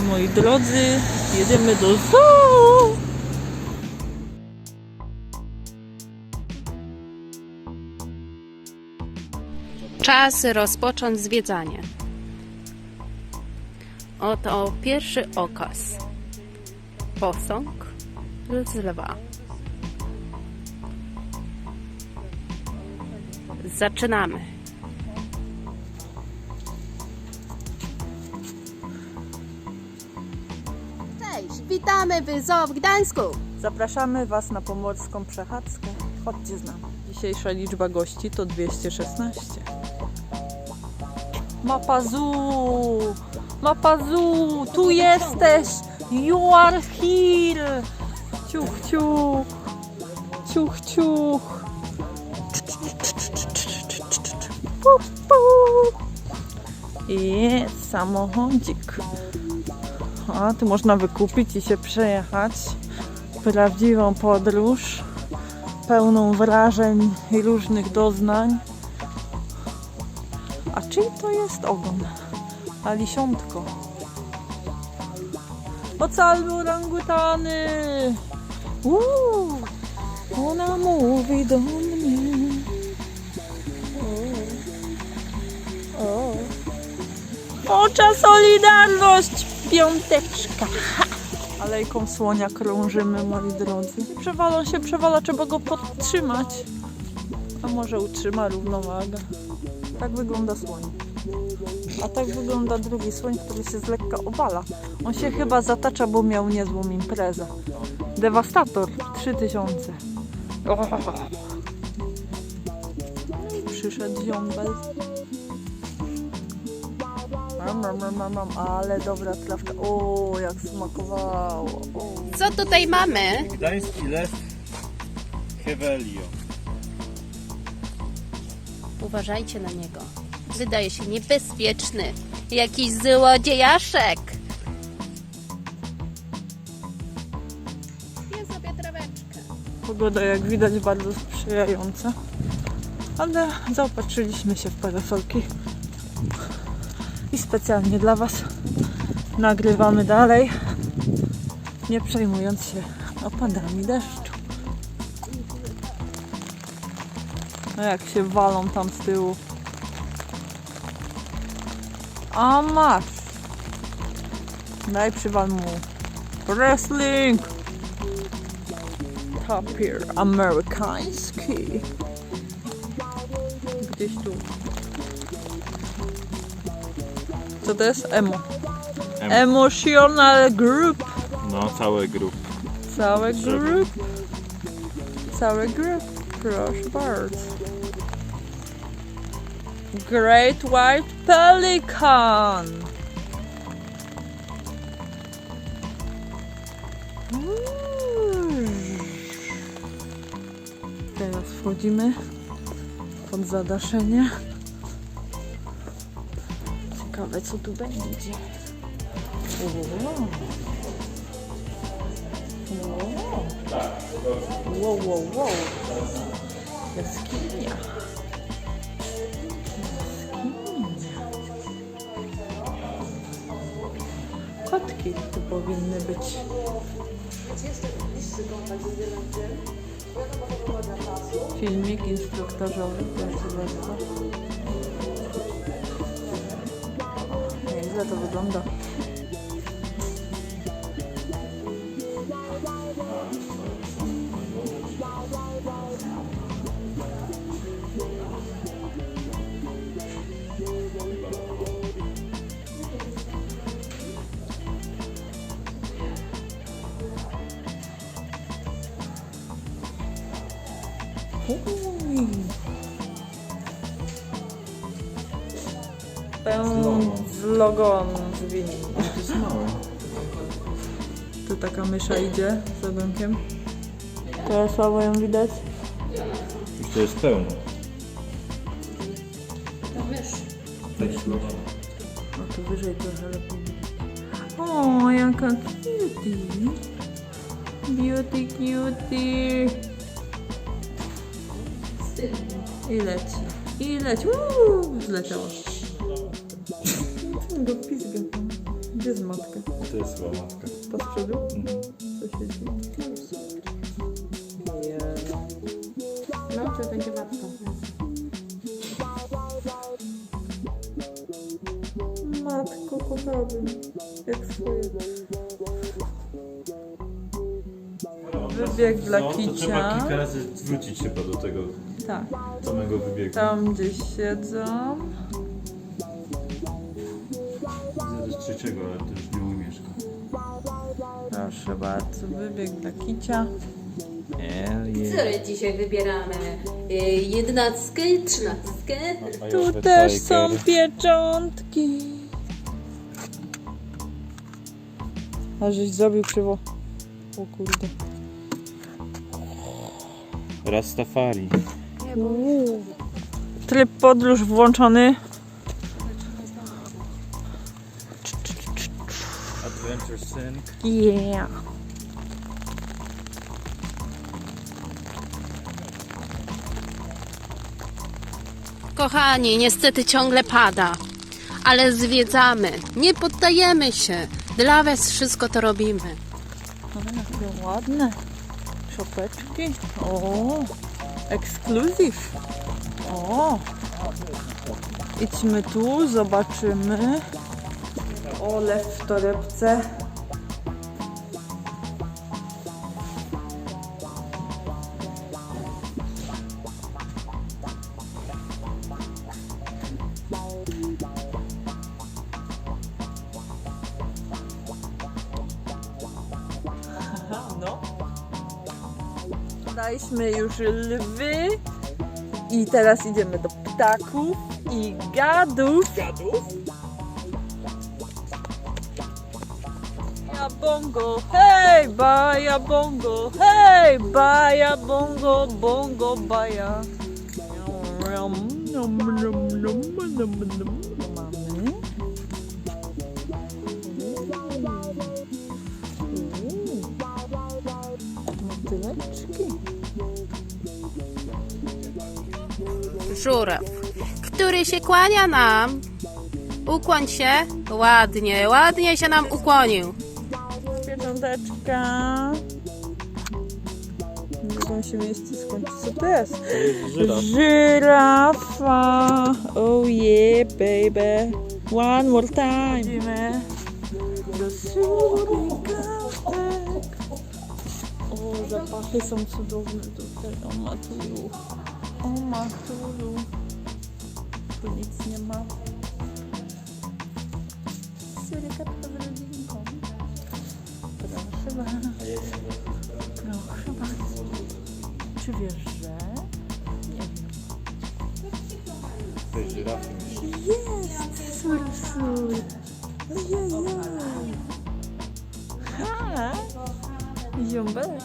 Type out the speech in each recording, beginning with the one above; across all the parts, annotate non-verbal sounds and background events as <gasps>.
Moi drodzy, jedziemy do zoo! Czas rozpocząć zwiedzanie. Oto pierwszy okaz. Posąg z lwa. Zaczynamy. Witamy w Zoo w Gdańsku. Zapraszamy Was na pomorską przechadzkę. Chodźcie z nami. Dzisiejsza liczba gości to 216. Mapa zoo! Mapa zoo! Tu jesteś! You are here! Ciuch, ciuch! Ciuch, ciuch! Pu, pu. I samochodzik. A tu można wykupić i się przejechać. Prawdziwą podróż, pełną wrażeń i różnych doznań. A czyj to jest ogon? Alisiątko. Ocalmy orangutany! Uuu, ona mówi do mnie. Ocza Solidarność! Piąteczka! Alejką słonia krążymy, moi drodzy. Przewala się, przewala, trzeba go podtrzymać. A może utrzyma równowagę. Tak wygląda słoń. A tak wygląda drugi słoń, który się z lekka obala. On się chyba zatacza, bo miał niezłą imprezę. Dewastator 3000. O! Przyszedł ziombel. Mam, mam, mam, mam, mam, ale dobra trawka. O, jak smakowało. O. Co tutaj mamy? Gdański les Hevelio. Uważajcie na niego. Wydaje się niebezpieczny. Jakiś złodziejaszek. Je sobie traweczkę. Pogoda, jak widać, bardzo sprzyjająca. Ale zaopatrzyliśmy się w parasolki. Specjalnie dla Was nagrywamy dalej, nie przejmując się opadami deszczu. No jak się walą tam z tyłu. A masz! Daj przywal mu. Wrestling! Tapier amerykański. Gdzieś tu. Co to jest? Emo. Em. Emotional group. No, całe grup. Całe group. Całe group. Proszę bardzo. Great White Pelican. Teraz wchodzimy pod zadaszenie. Ciekawe co tu będzie. Wow. Wow, wow. Jaskinia. Kotki tu powinny być. Filmik instruktażowy, proszę bardzo. Nieźle to wygląda. Uj. Pędzlogon zwin. To jest małe. Tu taka mysza idzie z ogonkiem. Teraz słabo ją widać. Już to jest pełno. No tu wyżej trochę lepiej widać. O, jaka cutie. Beauty cutie. I leci. I leci. Uuu, zleciała. Go pizgę tam. Gdzie jest matka? To jest chyba matka. Ta z przodu? Mhm. Co siedzi? No, to będzie matka. Matko, kochałbym. Jak swoje. Wybieg dla no, to kicia. trzeba kilka razy zwrócić chyba do tego Tak. samego wybiegu. Tam gdzieś siedzą. Ale to już nie. Proszę bardzo, wybieg dla kicia. Który dzisiaj wybieramy? Y, Jedenastkę, trzynastkę? Tu też są pieczątki. A żeś zrobił krzywo. O kurde. Rastafari. Tryb podróż włączony. Adventure Sync. Yeah. Kochani, niestety ciągle pada, ale zwiedzamy, nie poddajemy się. Dla Was wszystko to robimy. O, jakie ładne. Szopeczki. O, ekskluzyw. O. Idźmy tu, zobaczymy. O, lew w torebce. No. Daliśmy już lwy i teraz idziemy do ptaków i gadów. Gadów? Bongo, hej, baja bongo, hej, baja bongo, bongo baja. Żuraw, który się kłania nam. Ukłoń się. Ładnie, ładnie się nam ukłonił. Piecząteczka. Mogą się miejsce skończyć. Co to jest? Żyraf. Żyrafa. Oh yeah, baby. One more time. Idziemy do surikatek. O, zapachy są cudowne tutaj. O matulu. O matulu. Tu nic nie ma. Surykatka Proszę bardzo. Proszę bardzo. Czy wiesz, że... Nie wiem. Żyrafy. Jest! Sur. Ojej. Ha! Ziombelek.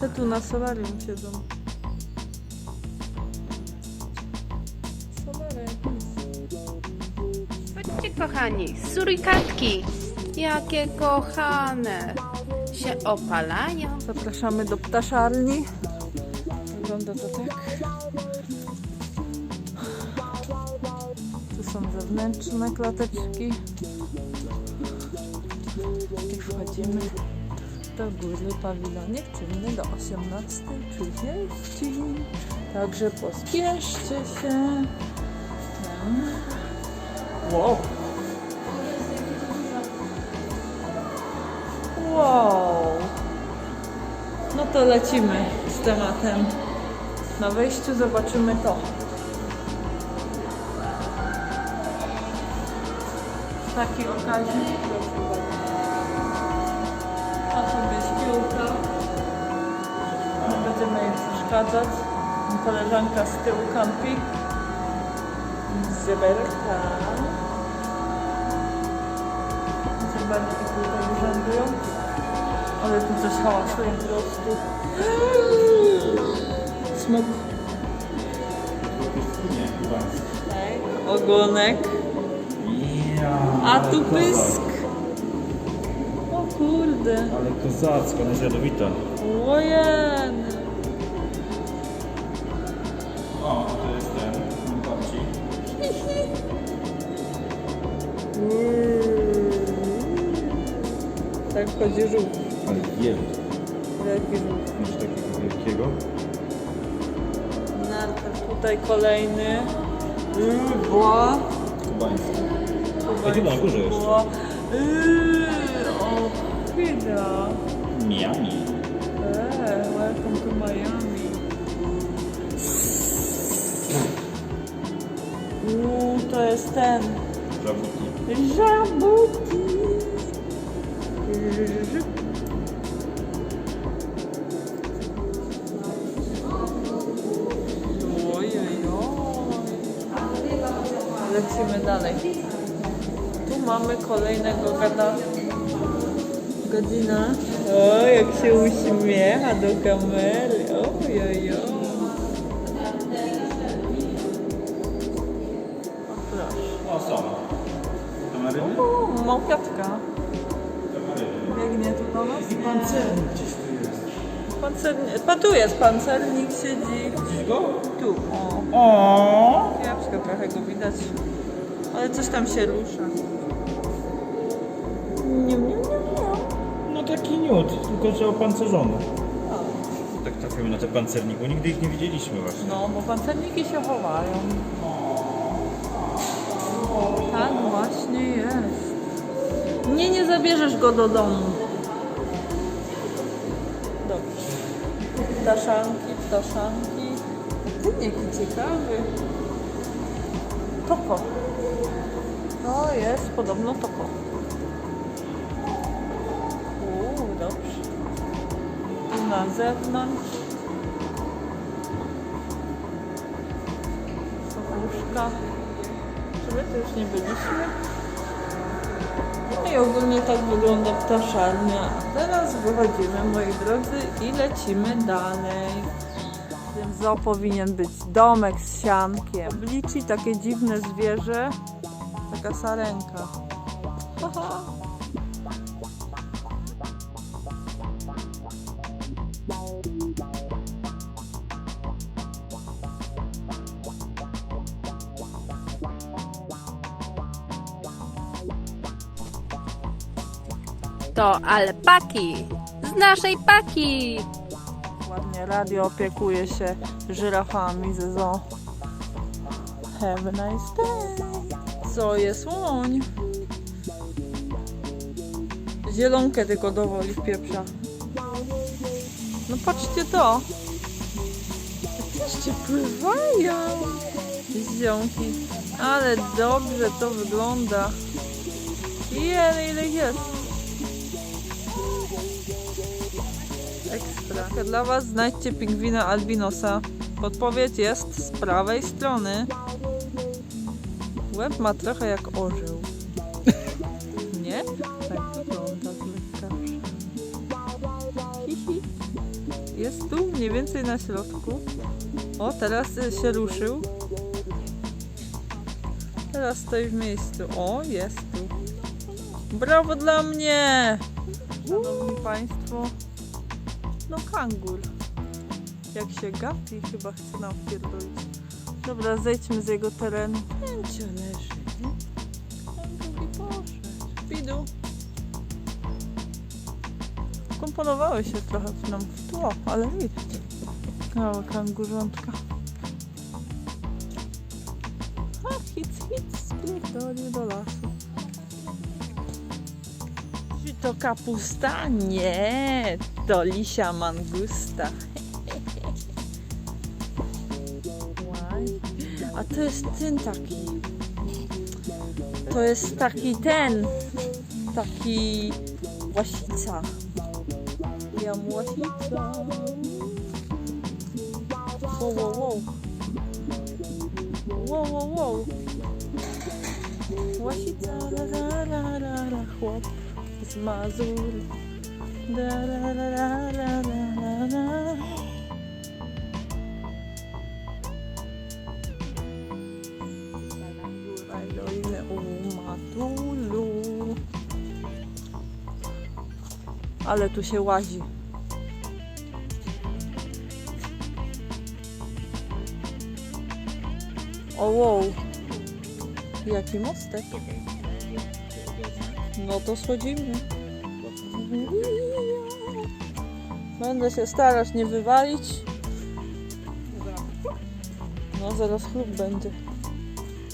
Te tu na solarium siedzą. Kochani, surikatki. Jakie kochane. Się opalają. Zapraszamy do ptaszarni. Wygląda to tak. Tu są zewnętrzne klateczki. I wchodzimy do góry pawilonie czynny do 18.30. Także pospieszcie się. Wow. Wow. No to lecimy z tematem. Na wejściu zobaczymy to. Taki okazji. A sobie śpiłka. Nie będziemy jej przeszkadzać. Koleżanka z tyłu kampi. Zeberka. Zeberki tutaj urzędują. Ale tu coś hałasuje po prostu. Smok. Tak, ogonek. A tu pysk. O kurde. Ale kozacka, ona no jest jadowita. Łojen. O, to jest ten, babci. Tak chodzi. Żółw. Masz takiego wielkiego? Narta tutaj kolejny. Bła. Kubański. Ej, tu na górze jeszcze. Bła. Yy, o, chwila. Miami. Eee, welcome to Miami. Uuu, to jest ten. Żabuti. Żabuti. Lecimy dalej. Tu mamy kolejnego gada. Godzina. O, jak się uśmiecha do kamery. Oj, oj, oj. O, proszę. O, są. Kameryny? O, małpiatka. Biegnie tu do nas. Pancernik gdzieś tu jest. Pancernik. Pa, tu jest pancernik, siedzi. Widzisz go? Tu, o. O. Kiepsko trochę go widać. Ale coś tam się rusza. Nie, nie, nie, nie. No taki niut, tylko że opancerzony. Tak trafimy na te pancerniki, bo nigdy ich nie widzieliśmy właśnie. No, bo pancerniki się chowają. Tak właśnie jest. Nie, nie zabierzesz go do domu. Dobrze. Ptaszanki, ptaszanki. Ten jaki ciekawy. Toko. To jest podobno toko. Uuu, dobrze. Tu na zewnątrz. Łóżka. Czy my tu już nie byliśmy? No i ogólnie tak wygląda ptaszarnia. Teraz wychodzimy, moi drodzy, i lecimy dalej. W tym zoo powinien być domek z siankiem. Obliczy takie dziwne zwierzę. Taka sarenka. Haha. To alpaki z naszej paki. Ładnie radio opiekuje się żyrafami ze zoo. Have a nice day. Co jest łoń? Zielonkę tylko dowoli w pieprza. No patrzcie to. Jeszcze pływają. Zionki. Ale dobrze to wygląda. Jele, ile jest. Ekstra. Dla Was znajdźcie pingwina albinosa. Podpowiedź jest z prawej strony. Łeb ma trochę jak orzeł. <laughs> Nie? Tak wygląda z lekka. Jest tu mniej więcej na środku. O, teraz się ruszył. Teraz stoi w miejscu. O, jest tu. Brawo dla mnie! Szanowni Państwo. No kangur. Jak się gapi, chyba chce nam wpierdolić. Dobra, zejdźmy z jego terenu. Pięcio leży, nie? Kangur i poszedł. Pidu. Komponowały się trochę nam w tło, ale widać. Mała kangurzątka. A, hic, hic, spierdolił do lasu. Czy to kapusta? Nie, to lisia mangusta. To jest ten taki. To jest taki ten. Taki łasica. Ja łasica. Wow, wow, wow. Wow, wow, wow. Łasica, chłop z Mazur. Ale tu się łazi. O wow. Jaki mostek. No to schodzimy. Będę się starać nie wywalić. No zaraz chlub będzie.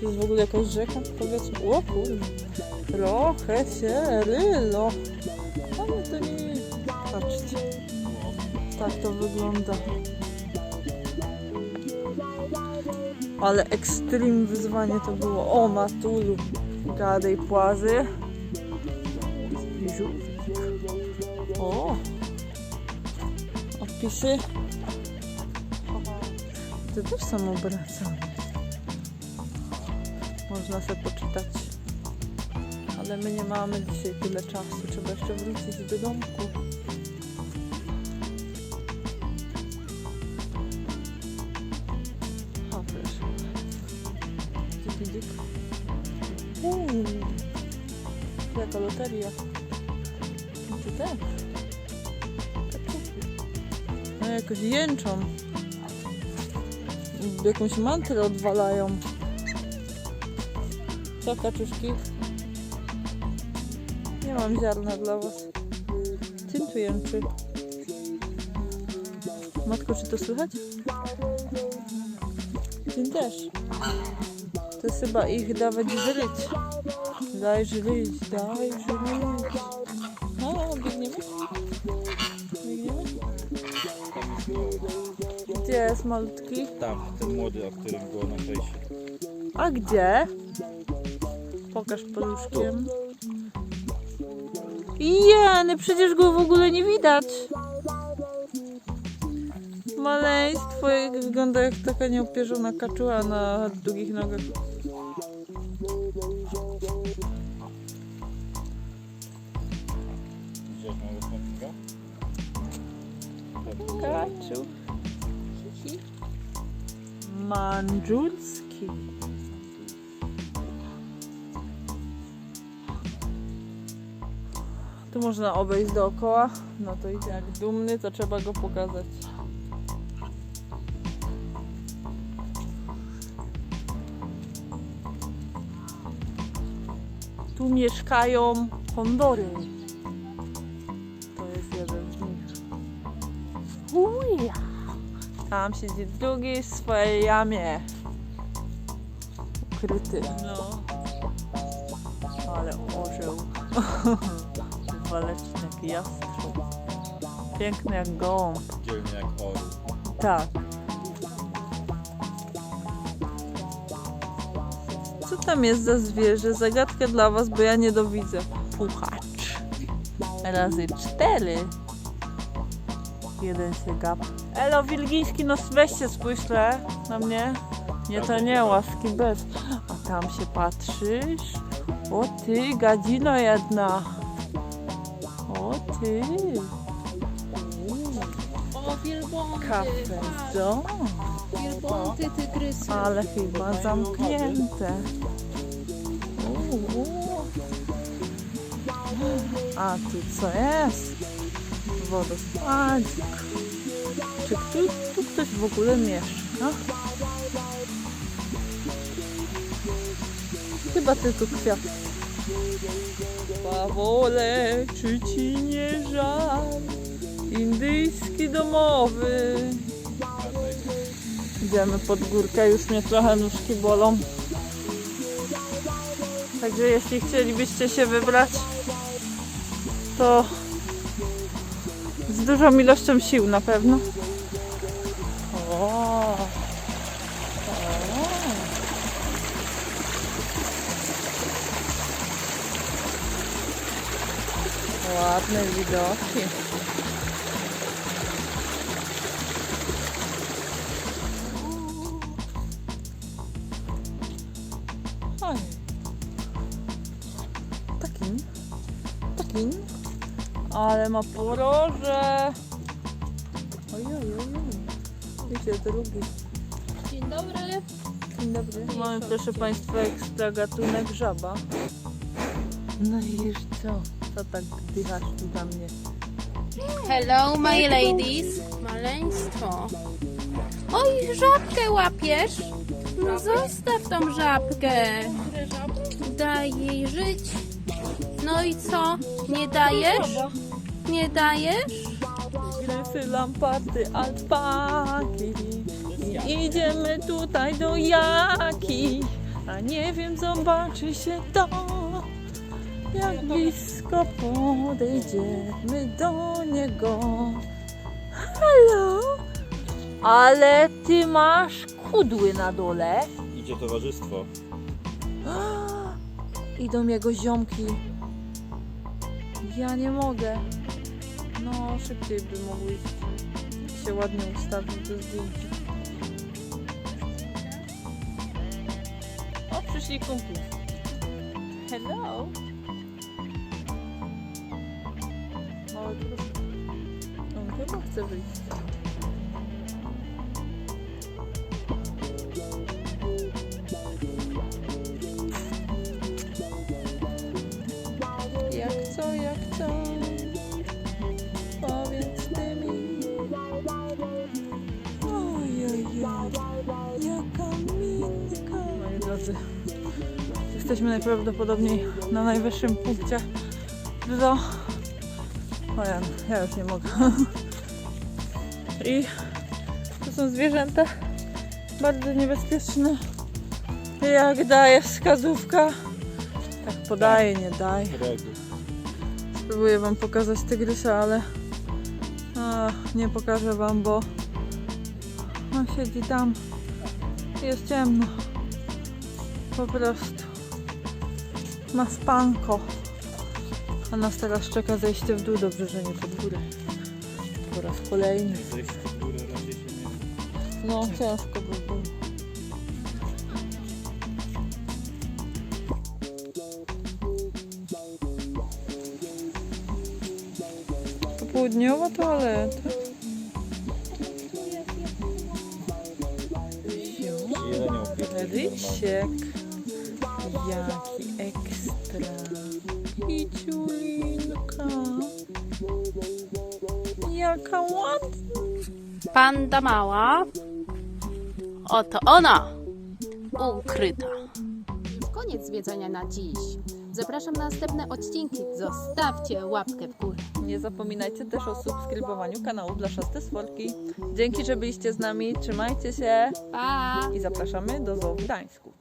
Tu jest w ogóle jakaś rzeka? Powiedzmy. O kurde. Trochę się rylo. Tak to wygląda. Ale ekstrem wyzwanie to było. O, Matulu. Gadej płazy. Żółwik. O. Opisy. To też są obracane. Można sobie poczytać. Ale my nie mamy dzisiaj tyle czasu. Trzeba jeszcze wrócić do domku. Loteria. I Ty też. No jakoś jęczą. Jakąś mantrę odwalają. Co, kaczuszki? Nie mam ziarna dla was. Tym tu jęczy. Matko, czy to słychać? Tym też. To jest chyba ich dawać żyć. Daj żyć, daj żyć. No, biegniemy? Biegniemy? Gdzie jest malutki? Tam, ten młody, o którym było na fejsie. A gdzie? Pokaż paluszkiem. Jeny, przecież go w ogóle nie widać. Maleństwo, jak wygląda jak taka nieopierzona kaczuła na długich nogach. Kaczu. Mandżulski. Tu można obejść dookoła. No to idzie jak dumny, to trzeba go pokazać. Tu mieszkają kondory. Tam siedzi drugi w swojej jamie. Ukryty. No. Ale orzeł. <laughs> Waleczny jak jastrząb. Piękny jak gołąb. Dzielny jak orł. Tak. Co tam jest za zwierzę? Zagadka dla was, bo ja nie dowidzę. Puchacz. Razy cztery. Jeden się gap. Elo, wilgiński, no weźcie spójrzcie na mnie. Nie, to nie, łaski bez. A tam się patrzysz? O ty, gadzino jedna. O ty. O, wielbłądy. Kafezon. Wielbłądy, tygrysy. Ale chyba zamknięte. Uuu. A tu co jest? Wodospadzik. Czy tu, tu ktoś w ogóle mieszka? Chyba tylko kwiat. Pawole, czy ci nie żal? Indyjski domowy. Idziemy pod górkę, już mnie trochę nóżki bolą. Także jeśli chcielibyście się wybrać, to dużą ilością sił na pewno. Ładne widoki. Ale ma poroże. Ojej, ojej. Wiecie, drugi. Dzień dobry. Dzień dobry. Mamy, proszę Państwa, ekstra gatunek żaba. No i już co? Co tak dychasz tu za mnie? Hello, my ladies. Maleństwo. Oj, żabkę łapiesz? No zostaw tą żabkę. Daj jej żyć. No i co? Nie dajesz? Nie dajesz? Grysy, lamparty, alpaki I idziemy tutaj do Jaki A nie wiem, zobaczy się to Jak blisko podejdziemy do niego Halo? Ale ty masz kudły na dole Idzie towarzystwo. <gasps> Idą jego ziomki. Ja nie mogę. No, szybciej by mogły się ładnie ustawił to zdjęcie. O, przyszli kumple. Hello. Mały proszę. On chyba chce wyjść. Jesteśmy najprawdopodobniej na najwyższym punkcie do... O ja, ja już nie mogę. I to są zwierzęta bardzo niebezpieczne. Jak daje wskazówka, tak podaje, nie daje. Spróbuję wam pokazać tygrysa, ale a, nie pokażę wam, bo on siedzi tam. Jest ciemno. Po prostu. Ma spanko. A nas teraz czeka zejście w dół. Dobrze, że nie pod górę. Po raz kolejny. Zejść w górę raczej się nie... No, ciężko by było. Popołudniowa toaleta. Rysiek. Jaki ekstra. Ciulinka. Jaka ładna. Panda mała. Oto ona. Ukryta. Koniec zwiedzania na dziś. Zapraszam na następne odcinki. Zostawcie łapkę w górę. Nie zapominajcie też o subskrybowaniu kanału Blaszasty Sworki. Dzięki, że byliście z nami. Trzymajcie się Pa! i zapraszamy do Zoo w Gdańsku.